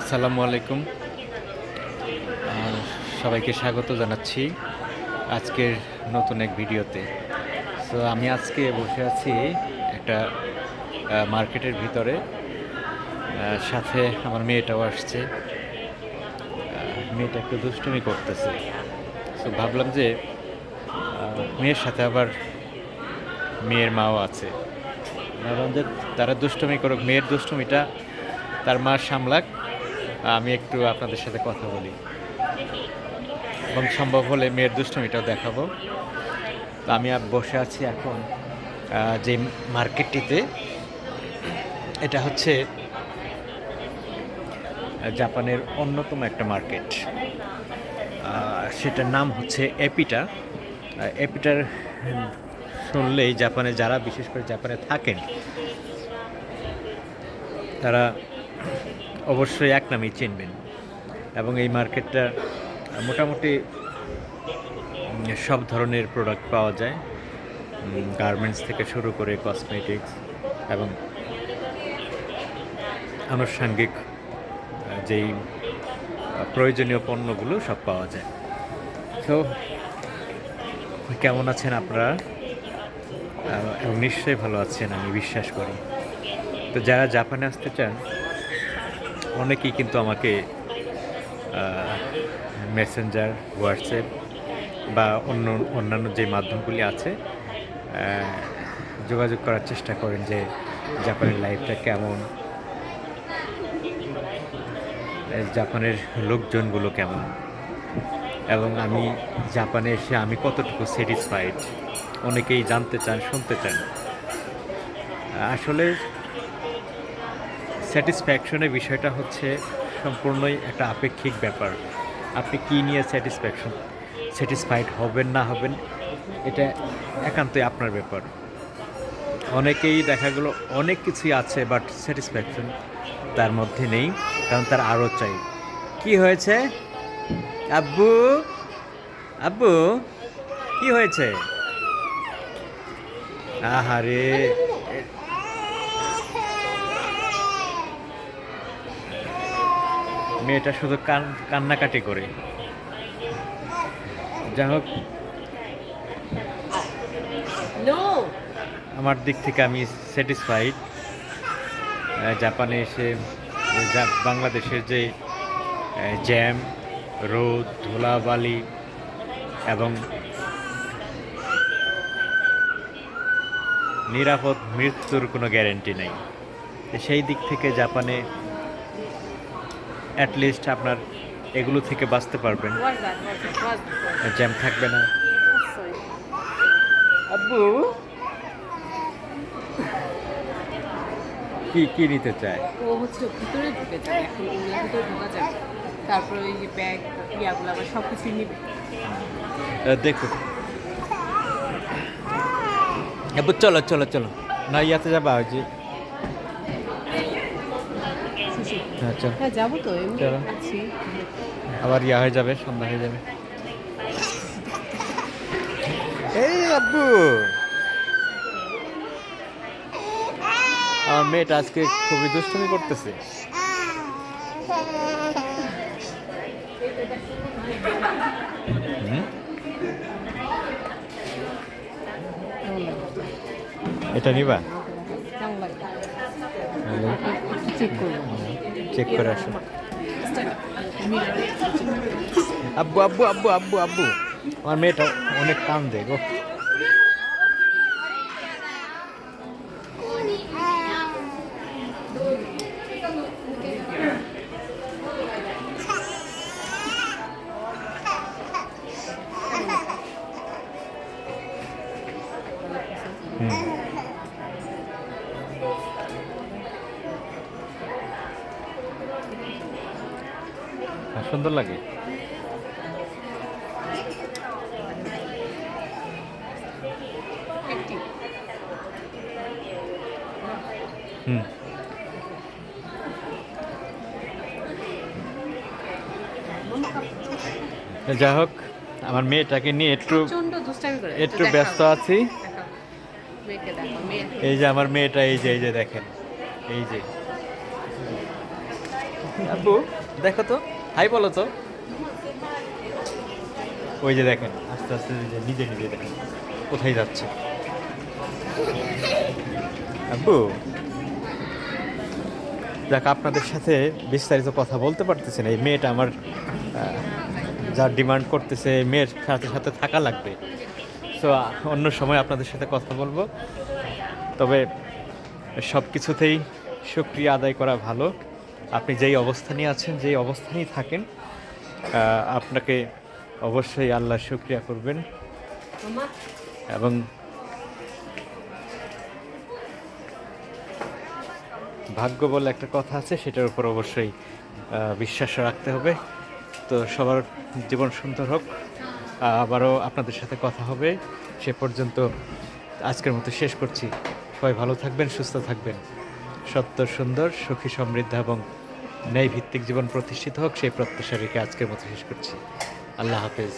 আসসালামু আলাইকুম। সবাইকে স্বাগত জানাচ্ছি আজকের নতুন এক ভিডিওতে। সো আমি আজকে বসে আছি একটা মার্কেটের ভিতরে। সাথে আমার মেয়েটাও আসছে। মেয়েটা একটু দুষ্টুমি করতেছে। সো ভাবলাম যে মেয়ের সাথে আবার মেয়ের মাও আছে। ভাবলাম যে তারা দুষ্টুমি করুক, মেয়ের দুষ্টুমিটা তার মা সামলাক। আমি একটু আপনাদের সাথে কথা বলি। এবং সম্ভব হলে মেয়ের দুষ্টুমিটাও দেখাবো। তো আমি বসে আছি এখন যে মার্কেটটিতে, এটা হচ্ছে জাপানের অন্যতম একটা মার্কেট। সেটার নাম হচ্ছে এপিটা। এপিটার শুনলেই জাপানে যারা, বিশেষ করে জাপানে থাকেন, তারা অবশ্যই এক নামেই চিনবেন। এবং এই মার্কেটটা মোটামুটি সব ধরনের প্রোডাক্ট পাওয়া যায়। গার্মেন্টস থেকে শুরু করে কসমেটিক্স এবং আনুষঙ্গিক যেই প্রয়োজনীয় পণ্যগুলো সব পাওয়া যায়। তো কেমন আছেন আপনারা? এবং নিশ্চয়ই ভালো আছেন, আমি বিশ্বাস করি। তো যারা জাপানে আসতে চান অনেকেই কিন্তু আমাকে মেসেঞ্জার হোয়াটসঅ্যাপ বা অন্য, অন্যান্য যে মাধ্যমগুলি আছে যোগাযোগ করার চেষ্টা করেন যে জাপানের লাইফটা কেমন, জাপানের লোকজনগুলো কেমন। এবং আমি জাপানে এসে আমি কতটুকু স্যাটিসফাইড অনেকেই জানতে চান, শুনতে চান। আসলে স্যাটিসফ্যাকশনের বিষয়টা হচ্ছে সম্পূর্ণই একটা আপেক্ষিক ব্যাপার। আপনি কী নিয়ে স্যাটিসফ্যাকশন, স্যাটিসফাইড হবেন, না হবেন, এটা একান্তই আপনার ব্যাপার। অনেকেই দেখা গেলো অনেক কিছুই আছে বাট স্যাটিসফ্যাকশন তার মধ্যে নেই, কারণ তার আরও চাই। কি হয়েছে? আব্বু আব্বু, কি হয়েছে? আহারে! মেয়েটা শুধু কান কান্নাকাটি করে। যাই হোক আমার দিক থেকে আমি স্যাটিসফাইড জাপানে এসে বাংলাদেশের যে জ্যাম রোদ ধুলাবালি এবং নিরাপদ মৃত্যুর কোনো গ্যারেন্টি নেই। সেই দিক থেকে জাপানে অ্যাটলিস্ট আপনার এগুলো থেকে বাঁচতে পারবেন? জ্যাম থাকবে না। আব্বু? কি কি নিতে চায়? ও হচ্ছে ভিতরে ঢুকে যাবে এখন ওগুলোর ভিতরে ঢোকা যাবে। তারপরে ওই যে ব্যাগ ইয়াগুলো আবার সব কিছু নিবে দেখো। আব্বু চলো চলো চলো। না ইয়াতে যাবা ওই যে। সুশি হ্যাঁ হ্যাঁ যাব তো এমনি আছি। আবার ইয়া হয়ে যাবে সন্ধ্যা হয়ে যাবে। এই আব্বু! আমার মেয়েটা আজকে খুবই দুষ্টুমি করতেছে। এটা নিবা? চেক করব চেক করে আসো। আব্বু আব্বু আব্বু আব্বু আব্বু। আমার মেয়েটা অনেক কান দেয় গো। হুম। সুন্দর লাগে। হুম। যাই হোক আমার মেয়েটাকে নিয়ে একটু একটু ব্যস্ত আছি। এই যে আমার মেয়েটা এই যে এই যে দেখেন। এই যে। আব্বু দেখো তো। হাই বলো তো। ওই যে দেখেন, আস্তে আস্তে নিজে নিজে দেখেন, কোথায় যাচ্ছে। আব্বু, যাক, আপনাদের সাথে বিস্তারিত কথা বলতে পারতেছে না। এই মেয়েটা আমার যার ডিমান্ড করতেছে মেয়ের সাথে সাথে থাকা লাগবে। তো অন্য সময় আপনাদের সাথে কথা বলব। তবে সব কিছুতেই সুক্রিয়া আদায় করা ভালো। আপনি যেই অবস্থানে আছেন, যেই অবস্থানেই থাকেন আপনাকে অবশ্যই আল্লাহ শুক্রিয়া করবেন। এবং ভাগ্য বলে একটা কথা আছে, সেটার উপর অবশ্যই বিশ্বাস রাখতে হবে। তো সবার জীবন সুন্দর হোক। আবারও আপনাদের সাথে কথা হবে। সে পর্যন্ত আজকের মতো শেষ করছি। সবাই ভালো থাকবেন, সুস্থ থাকবেন। সত্য, সুন্দর, সুখী, সমৃদ্ধ এবং ন্যায় ভিত্তিক জীবন প্রতিষ্ঠিত হোক সেই প্রত্যাশা রেখে আজকের মতো শেষ করছি। আল্লাহ হাফেজ।